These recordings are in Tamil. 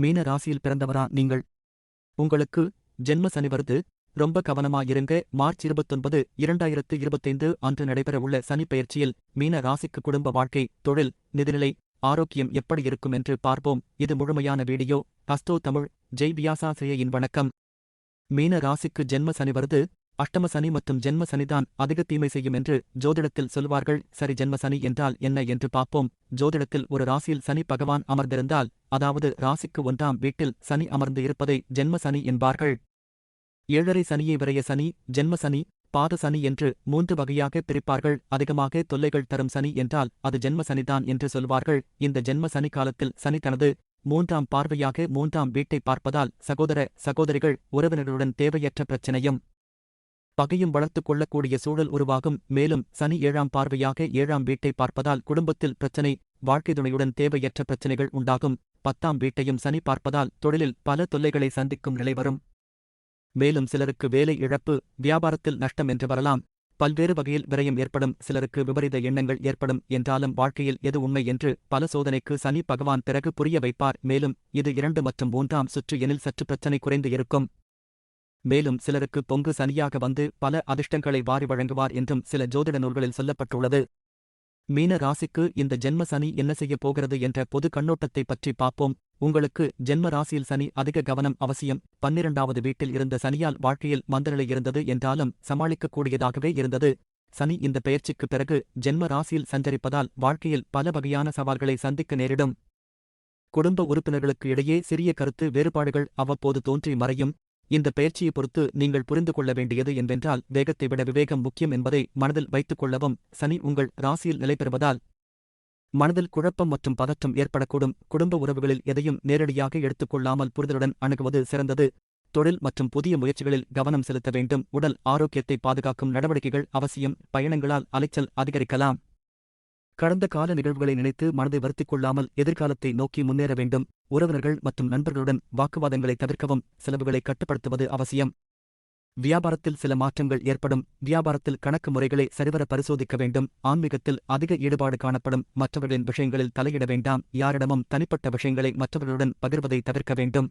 மீன ராசியில் பிறந்தவரா நீங்கள்? உங்களுக்கு ஜென்ம சனி வருது. ரொம்ப கவனமா இருங்க. மார்ச் இருபத்தொன்பது இரண்டாயிரத்து இருபத்தைந்து அன்று நடைபெறவுள்ள சனி பயிற்சியில் மீன ராசிக்கு குடும்ப வாழ்க்கை தொழில் நிதிநிலை ஆரோக்கியம் எப்படி இருக்கும் என்று பார்ப்போம். இது முழுமையான வீடியோ. ஹஸ்தோ தமிழ். ஜெய் வியாசாசிரியையின் வணக்கம். மீன ராசிக்கு ஜென்ம சனி வருது. அஷ்டம சனி மற்றும் ஜென்ம சனிதான் அதிக தீமை செய்யும் என்று ஜோதிடத்தில் சொல்வார்கள் சரி ஜென்ம சனி என்றால் என்ன என்று பார்ப்போம். ஜோதிடத்தில் ஒரு ராசியில் சனி பகவான் அமர்ந்திருந்தால் அதாவது ராசிக்கு ஒன்றாம் வீட்டில் சனி அமர்ந்து இருப்பதை ஜென்ம சனி என்பார்கள். ஏழரை சனியை விரைய சனி ஜென்ம சனி பாத சனி என்று மூன்று வகையாக பிரிப்பார்கள். அதிகமாக தொல்லைகள் தரும் சனி என்றால் அது ஜென்ம சனிதான் என்று சொல்வார்கள். இந்த ஜென்ம சனி காலத்தில் சனி தனது மூன்றாம் பார்வையாக மூன்றாம் வீட்டை பார்ப்பதால் சகோதர சகோதரிகள் உறவினர்களுடன் தேவையற்ற பிரச்சனையும் பகையும் வளர்த்துக் கொள்ளக்கூடிய சூழல் உருவாகும். மேலும் சனி ஏழாம் பார்வையாக ஏழாம் வீட்டை பார்ப்பதால் குடும்பத்தில் பிரச்சனை வாழ்க்கை துணையுடன் தேவையற்ற பிரச்சனைகள் உண்டாகும். பத்தாம் வீட்டையும் சனி பார்ப்பதால் தொழிலில் பல தொல்லைகளை சந்திக்கும் நிலை வரும். மேலும் சிலருக்கு வேலை இழப்பு வியாபாரத்தில் நஷ்டம் என்று வரலாம். பல்வேறு வகையில் விரயம் ஏற்படும் சிலருக்கு விபரீத எண்ணங்கள் ஏற்படும். என்றாலும் வாழ்க்கையில் எது உண்மை என்று பல சோதனைக்கு சனி பகவான் பிறகு புரிய வைப்பார். மேலும் இது இரண்டு மற்றும் மூன்றாம் சுற்று எனில் சற்று பிரச்சனை குறைந்து இருக்கும். மேலும் சிலருக்கு பொங்கு சனியாக வந்து பல அதிர்ஷ்டங்களை வாரி வழங்குவார் என்றும் சில ஜோதிட நூல்களில் சொல்லப்பட்டுள்ளது. மீன ராசிக்கு இந்த ஜென்ம சனி என்ன செய்யப் போகிறது என்ற பொது கண்ணோட்டத்தை பற்றி பார்ப்போம். உங்களுக்கு ஜென்ம ராசியில் சனி அதிக கவனம் அவசியம். பன்னிரண்டாவது வீட்டில் இருந்த சனியால் வாழ்க்கையில் மந்தநிலை இருந்தது என்றாலும் சமாளிக்கக்கூடியதாகவே இருந்தது. சனி இந்த பெயர்ச்சிக்கு பிறகு ஜென்ம ராசியில் சஞ்சரிப்பதால் வாழ்க்கையில் பல வகையான சவால்களை சந்திக்க நேரிடும். குடும்ப உறுப்பினர்களுக்கு இடையே சிறிய கருத்து வேறுபாடுகள் அவ்வப்போது தோன்றி மறையும். இந்த பயிற்சியை பொறுத்து நீங்கள் புரிந்து கொள்ள வேண்டியது என்னவென்றால் வேகத்தை விட விவேகம் முக்கியம் என்பதை மனதில் வைத்துக் கொள்ளவும் சனி உங்கள் ராசியில் நிலை பெறுவதால். மனதில் குழப்பம் மற்றும் பதற்றம் ஏற்படக்கூடும். குடும்ப உறவுகளில் எதையும் நேரடியாக எடுத்துக்கொள்ளாமல் புரிதலுடன் அணுகுவது சிறந்தது. தொழில் மற்றும் புதிய முயற்சிகளில் கவனம் செலுத்த வேண்டும். உடல் ஆரோக்கியத்தை பாதுகாக்கும் நடவடிக்கைகள் அவசியம். பயணங்களால் அலைச்சல் அதிகரிக்கலாம். கடந்த கால நிகழ்வுகளை நினைத்து மனதை வருத்திக் கொள்ளாமல் எதிர்காலத்தை நோக்கி முன்னேற வேண்டும். உறவினர்கள் மற்றும் நண்பர்களுடன் வாக்குவாதங்களை தவிர்க்கவும் செலவுகளை கட்டுப்படுத்துவது அவசியம். வியாபாரத்தில் சில மாற்றங்கள் ஏற்படும். வியாபாரத்தில் கணக்கு முறைகளை சரிவர பரிசோதிக்க வேண்டும். ஆன்மீகத்தில் அதிக ஈடுபாடு காணப்படும். மற்றவர்களின் விஷயங்களில் தலையிட வேண்டாம். யாரிடமும் தனிப்பட்ட விஷயங்களை மற்றவர்களுடன் பகிர்வதை தவிர்க்க வேண்டும்.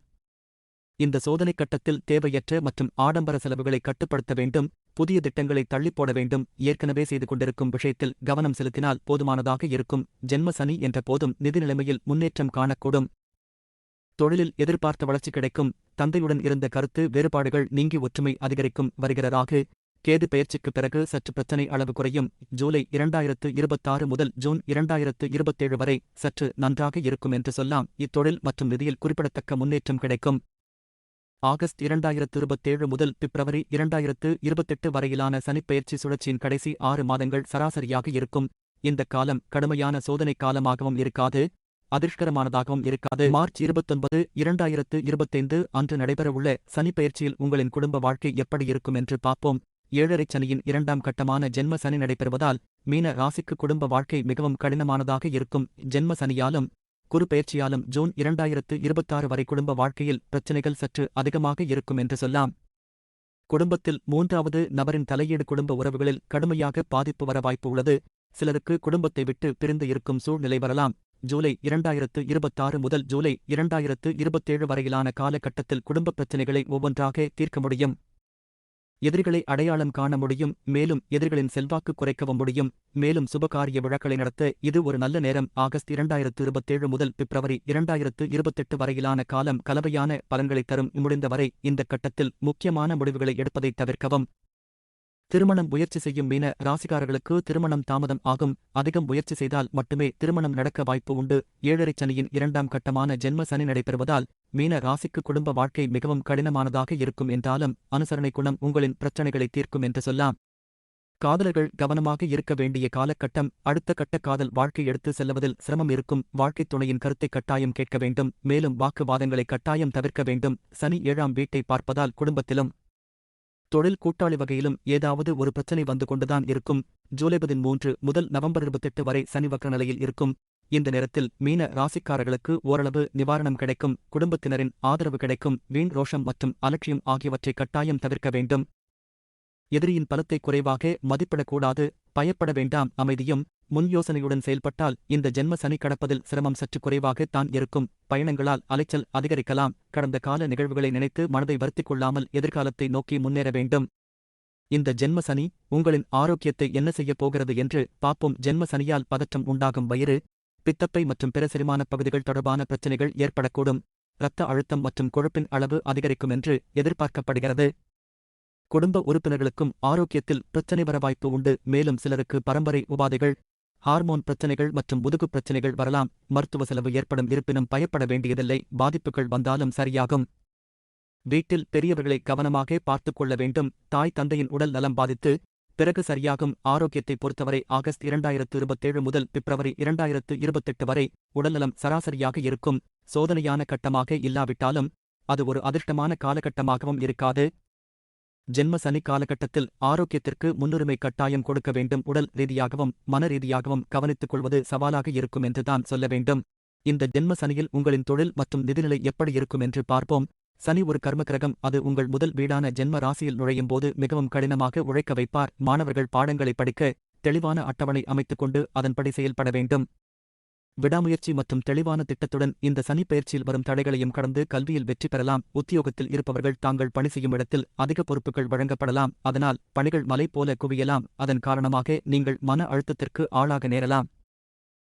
இந்த சோதனை கட்டத்தில் தேவையற்ற மற்றும் ஆடம்பர செலவுகளை கட்டுப்படுத்த வேண்டும். புதிய திட்டங்களை தள்ளிப்போட வேண்டும். ஏற்கனவே செய்து கொண்டிருக்கும் விஷயத்தில் கவனம் செலுத்தினால் போதுமானதாக இருக்கும். ஜென்ம சனி என்ற போதும் நிதி நிலைமையில் முன்னேற்றம் காணக்கூடும். தொழிலில் எதிர்பார்த்த வளர்ச்சி கிடைக்கும். தந்தையுடன் இருந்த கருத்து வேறுபாடுகள் நீங்கி ஒற்றுமை அதிகரிக்கும். வருகிறதாக கேது பயிற்சிக்கு பிறகு சற்று பிரச்சனை அளவு குறையும். ஜூலை இரண்டாயிரத்து இருபத்தாறு முதல் ஜூன் இரண்டாயிரத்து இருபத்தேழு வரை சற்று நன்றாக இருக்கும் என்று சொல்லாம் இத்தொழில் மற்றும் நிதியில் குறிப்பிடத்தக்க முன்னேற்றம் கிடைக்கும். ஆகஸ்ட் இரண்டாயிரத்து இருபத்தேழு முதல் பிப்ரவரி இரண்டாயிரத்து இருபத்தெட்டு வரையிலான சனிப்பெயர்ச்சி சுழற்சியின் கடைசி ஆறு மாதங்கள் சராசரியாக இருக்கும். இந்த காலம் கடுமையான சோதனை காலமாகவும் இருக்காது அதிர்ஷ்கரமானதாகவும் இருக்காது. மார்ச் இருபத்தொன்பது இரண்டாயிரத்து இருபத்தைந்து அன்று நடைபெறவுள்ள சனிப்பெயர்ச்சியில் உங்களின் குடும்ப வாழ்க்கை எப்படி இருக்கும் என்று பார்ப்போம். ஏழரை சனியின் இரண்டாம் கட்டமான ஜென்ம சனி நடைபெறுவதால் மீன ராசிக்கு குடும்ப வாழ்க்கை மிகவும் கடினமானதாக இருக்கும். ஜென்ம சனியாலும் குறுபெயர்ச்சியாலும் ஜூன் இரண்டாயிரத்து இருபத்தாறு வரை குடும்ப வாழ்க்கையில் பிரச்சினைகள் சற்று அதிகமாக இருக்கும் என்று சொல்லலாம் குடும்பத்தில் மூன்றாவது நபரின் தலையீடு குடும்ப உறவுகளில் கடுமையாக பாதிப்பு வர வாய்ப்பு உள்ளது. சிலருக்கு குடும்பத்தை விட்டு பிரிந்து இருக்கும் சூழ்நிலை வரலாம். ஜூலை இரண்டாயிரத்து இருபத்தாறு முதல் ஜூலை இரண்டாயிரத்து இருபத்தேழு வரையிலான காலகட்டத்தில் குடும்பப் பிரச்சினைகளை ஒவ்வொன்றாக தீர்க்க முடியும். எதிரிகளை அடையாளம் காண முடியும் மேலும் எதிரிகளின் செல்வாக்கு குறைக்கவும் முடியும். மேலும் சுபகாரிய விழாக்களை நடத்த இது ஒரு நல்ல நேரம். ஆகஸ்ட் இரண்டாயிரத்து இருபத்தேழு முதல் பிப்ரவரி இரண்டாயிரத்து இருபத்தெட்டு வரையிலான காலம் கலவையான பலன்களை தரும். முடிந்தவரை இந்த கட்டத்தில் முக்கியமான முடிவுகளை எடுப்பதை தவிர்க்கவும். திருமணம் முயற்சி செய்யும் மீன ராசிகாரர்களுக்கு திருமணம் தாமதம் ஆகும். அதிகம் முயற்சி செய்தால் மட்டுமே திருமணம் நடக்க வாய்ப்பு உண்டு. ஏழரை சனியின் இரண்டாம் கட்டமான ஜென்ம சனி நடைபெறுவதால் மீன ராசிக்கு குடும்ப வாழ்க்கை மிகவும் கடினமானதாக இருக்கும் என்றாலும் அனுசரணை குணம் உங்களின் பிரச்சனைகளை தீர்க்கும் என்று சொல்லலாம் காதலர்கள் கவனமாக இருக்க வேண்டிய காலகட்டம் அடுத்த கட்ட காதல் வாழ்க்கை எடுத்து செல்லுவதில் சிரமம் இருக்கும். வாழ்க்கைத் துணையின் கருத்தை கட்டாயம் கேட்க வேண்டும். மேலும் வாக்குவாதங்களை கட்டாயம் தவிர்க்க வேண்டும். சனி ஏழாம் வீட்டை பார்ப்பதால் குடும்பத்திலும் தொழில் கூட்டாளி வகையிலும் ஏதாவது ஒரு பிரச்சனை வந்து கொண்டுதான் இருக்கும். ஜூலை பதிமூன்று முதல் நவம்பர் இருபத்தெட்டு வரை சனி வக்கர நிலையில் இருக்கும். இந்த நேரத்தில் மீன ராசிக்காரர்களுக்கு ஓரளவு நிவாரணம் கிடைக்கும் குடும்பத்தினரின் ஆதரவு கிடைக்கும் வீண் ரோஷம் மற்றும் அலட்சியம் ஆகியவற்றை கட்டாயம் தவிர்க்க வேண்டும். எதிரியின் பலத்தை குறைவாக மதிப்பிடக்கூடாது. பயப்பட வேண்டாம் அமைதியும் முன் யோசனையுடன் செயல்பட்டால் இந்த ஜென்ம சனி கடப்பதில் சிரமம் சற்று குறைவாக தான் இருக்கும். பயணங்களால் அலைச்சல் அதிகரிக்கலாம். கடந்த கால நிகழ்வுகளை நினைத்து மனதை வருத்திக் கொள்ளாமல் எதிர்காலத்தை நோக்கி முன்னேற வேண்டும். இந்த ஜென்ம சனி உங்களின் ஆரோக்கியத்தை என்ன செய்யப் போகிறது என்று பார்ப்போம். ஜென்ம சனியால் பதற்றம் உண்டாகும் வயிறு பித்தப்பை மற்றும் பிற செரிமானப் பகுதிகள் தொடர்பான பிரச்சினைகள் ஏற்படக்கூடும். இரத்த அழுத்தம் மற்றும் கொழுப்பின் அளவு அதிகரிக்கும் என்று எதிர்பார்க்கப்படுகிறது. குடும்ப உறுப்பினர்களுக்கும் ஆரோக்கியத்தில் பிரச்சனை வர வாய்ப்பு உண்டு. மேலும் சிலருக்கு பரம்பரை உபாதைகள் ஹார்மோன் பிரச்சனைகள் மற்றும் முதுகு பிரச்சனைகள் வரலாம். மருத்துவ செலவு ஏற்படும் இருப்பினும் பயப்பட வேண்டியதில்லை. பாதிப்புகள் வந்தாலும் சரியாகும். வீட்டில் பெரியவர்களை கவனமாக பார்த்துக் கொள்ள வேண்டும். தாய் தந்தையின் உடல் நலம் பாதித்து பிறகு சரியாகும் ஆரோக்கியத்தை பொறுத்தவரை ஆகஸ்ட் இரண்டாயிரத்து இருபத்தேழு முதல் பிப்ரவரி இரண்டாயிரத்து இருபத்தெட்டு வரை உடல்நலம் சராசரியாக இருக்கும். சோதனையான கட்டமாக இல்லாவிட்டாலும் அது ஒரு அதிர்ஷ்டமான காலகட்டமாகவும் இருக்காது. ஜென்ம சனி காலகட்டத்தில் ஆரோக்கியத்திற்கு முன்னுரிமை கட்டாயம் கொடுக்க வேண்டும். உடல் ரீதியாகவும் மன ரீதியாகவும் கவனித்துக் கொள்வது சவாலாக இருக்கும் என்றுதான் சொல்ல வேண்டும். இந்த ஜென்ம சனியில் உங்களின் தொழில் மற்றும் நிதிநிலை எப்படி இருக்கும் என்று பார்ப்போம். சனி ஒரு கர்ம கிரகம். அது உங்கள் முதல் வீடான ஜென்ம ராசியில் நுழையும் போது மிகவும் கடினமாக உழைக்க வைப்பார். மாணவர்கள் பாடங்களை படிக்க தெளிவான அட்டவணை அமைத்துக் கொண்டு அதன்படி செயல்பட வேண்டும். விடாமுயற்சி மற்றும் தெளிவான திட்டத்துடன் இந்த சனி பயிற்சியில் வரும் தடைகளையும் கடந்து கல்வியில் வெற்றி பெறலாம். உத்தியோகத்தில் இருப்பவர்கள் தாங்கள் பணி செய்யும் இடத்தில் அதிக பொறுப்புகள் வழங்கப்படலாம். அதனால் பணிகள் மலை போல குவியலாம். அதன் காரணமாக நீங்கள் மன அழுத்தத்திற்கு ஆளாக நேரலாம்.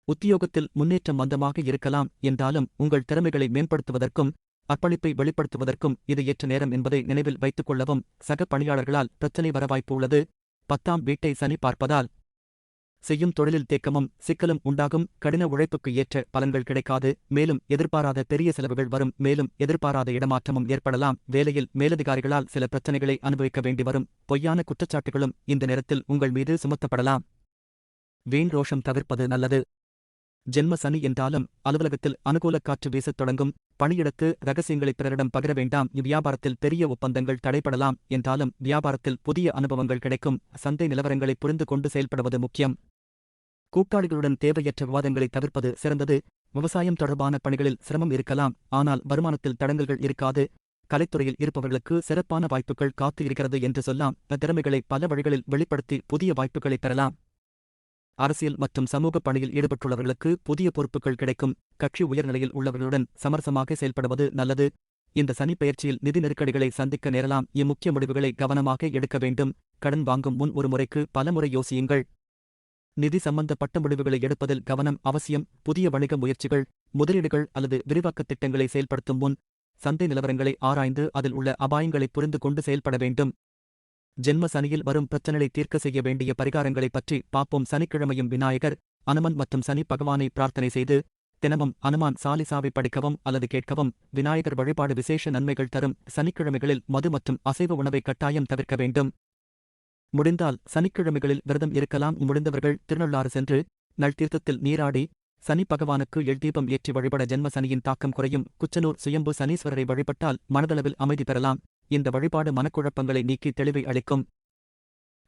உத்தியோகத்தில் முன்னேற்றம் மந்தமாக இருக்கலாம். என்றாலும் உங்கள் திறமைகளை மேம்படுத்துவதற்கும் அர்ப்பணிப்பை வெளிப்படுத்துவதற்கும் இது ஏற்ற நேரம் என்பதை நினைவில் வைத்துக் கொள்ளவும் சக பணியாளர்களால் பிரச்சனை வர வாய்ப்பு உள்ளது. பத்தாம் வீட்டை சனி பார்ப்பதால் செய்யும் தொழிலில் தேக்கமும் சிக்கலும் உண்டாகும். கடின உழைப்புக்கு ஏற்ற பலன்கள் கிடைக்காது. மேலும் எதிர்பாராத பெரிய செலவுகள் வரும். மேலும் எதிர்பாராத இடமாற்றமும் ஏற்படலாம். வேலையில் மேலதிகாரிகளால் சில பிரச்சனைகளை அனுபவிக்க வேண்டி வரும். பொய்யான குற்றச்சாட்டுகளும் இந்த நேரத்தில் உங்கள் மீது சுமத்தப்படலாம். வீண் ரோஷம் தவிர்ப்பது நல்லது. ஜென்ம சனி என்றாலும் அலுவலகத்தில் அனுகூல காற்று வீசத் தொடங்கும். பணியிடத்து ரகசியங்களை பிறரிடம் பகிர வேண்டாம். வியாபாரத்தில் பெரிய ஒப்பந்தங்கள் தடைபடலாம் என்றாலும் வியாபாரத்தில் புதிய அனுபவங்கள் கிடைக்கும். சந்தை நிலவரங்களை புரிந்து கொண்டு செயல்படுவது முக்கியம். கூட்டாளிகளுடன் தேவையற்ற விவாதங்களை தவிர்ப்பது சிறந்தது. விவசாயம் தொடர்பான பணிகளில் சிரமம் இருக்கலாம். ஆனால் வருமானத்தில் தடங்கல்கள் இருக்காது. கலைத்துறையில் இருப்பவர்களுக்கு சிறப்பான வாய்ப்புகள் காத்து இருக்கிறது என்று சொல்லாம். திறமைகளை பல வழிகளில் வெளிப்படுத்தி புதிய வாய்ப்புகளை பெறலாம். அரசியல் மற்றும் சமூக பணியில் ஈடுபட்டுள்ளவர்களுக்கு புதிய பொறுப்புகள் கிடைக்கும். கட்சி உயர்நிலையில் உள்ளவர்களுடன் சமரசமாக செயல்படுவது நல்லது. இந்த சனி பயிற்சியில் நிதி நெருக்கடிகளை சந்திக்க நேரலாம். இம்முக்கிய முடிவுகளை கவனமாக எடுக்க வேண்டும். கடன் வாங்கும் முன் ஒரு முறைக்கு பலமுறை யோசியுங்கள். நிதி சம்பந்தப்பட்ட முடிவுகளை எடுப்பதில் கவனம் அவசியம். புதிய வணிக முயற்சிகள் முதலீடுகள் அல்லது விரிவாக்கத் திட்டங்களை செயல்படுத்தும் முன் சந்தை நிலவரங்களை ஆராய்ந்து அதில் உள்ள அபாயங்களை புரிந்து கொண்டு செயல்பட வேண்டும். ஜென்ம சனியில் வரும் பிரச்சனைகளை தீர்க்க செய்ய வேண்டிய பரிகாரங்களைப் பற்றி பாப்போம் சனிக்கிழமையும் விநாயகர் அனுமன் மற்றும் சனி பகவானை பிரார்த்தனை செய்து தினமும் அனுமான் சாலிசாவை படிக்கவும் அல்லது கேட்கவும் விநாயகர் வழிபாடு விசேஷ நன்மைகள் தரும். சனிக்கிழமைகளில் மது மற்றும் அசைவ உணவை கட்டாயம் தவிர்க்க வேண்டும். முடிந்தால் சனிக்கிழமைகளில் விரதம் இருக்கலாம். முடிந்தவர்கள் திருநள்ளாறு சென்று நல்தீர்த்தத்தில் நீராடி சனி பகவானுக்கு எழ்தீபம் ஏற்றி வழிபட ஜென்ம சனியின் தாக்கம் குறையும். குச்சனூர் சுயம்பு சனீஸ்வரரை வழிபட்டால் மனதளவில் அமைதி பெறலாம். இந்த வழிபாடு மனக்குழப்பங்களை நீக்கி தெளிவை அளிக்கும்.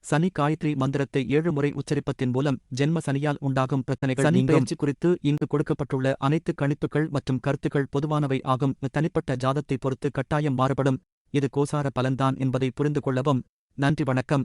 சனி காயத்ரி மந்திரத்தை ஏழு முறை உச்சரிப்பத்தின் மூலம் ஜென்ம சனியால் உண்டாகும் பிரச்சனைகள் சனி பயிற்சி குறித்து இங்கு கொடுக்கப்பட்டுள்ள அனைத்து கணிப்புகள் மற்றும் கருத்துக்கள் பொதுவானவை ஆகும். தனிப்பட்ட ஜாதத்தை பொறுத்து கட்டாயம் மாறுபடும். இது கோசார பலன்தான் என்பதை புரிந்து கொள்ளவும். நன்றி வணக்கம்.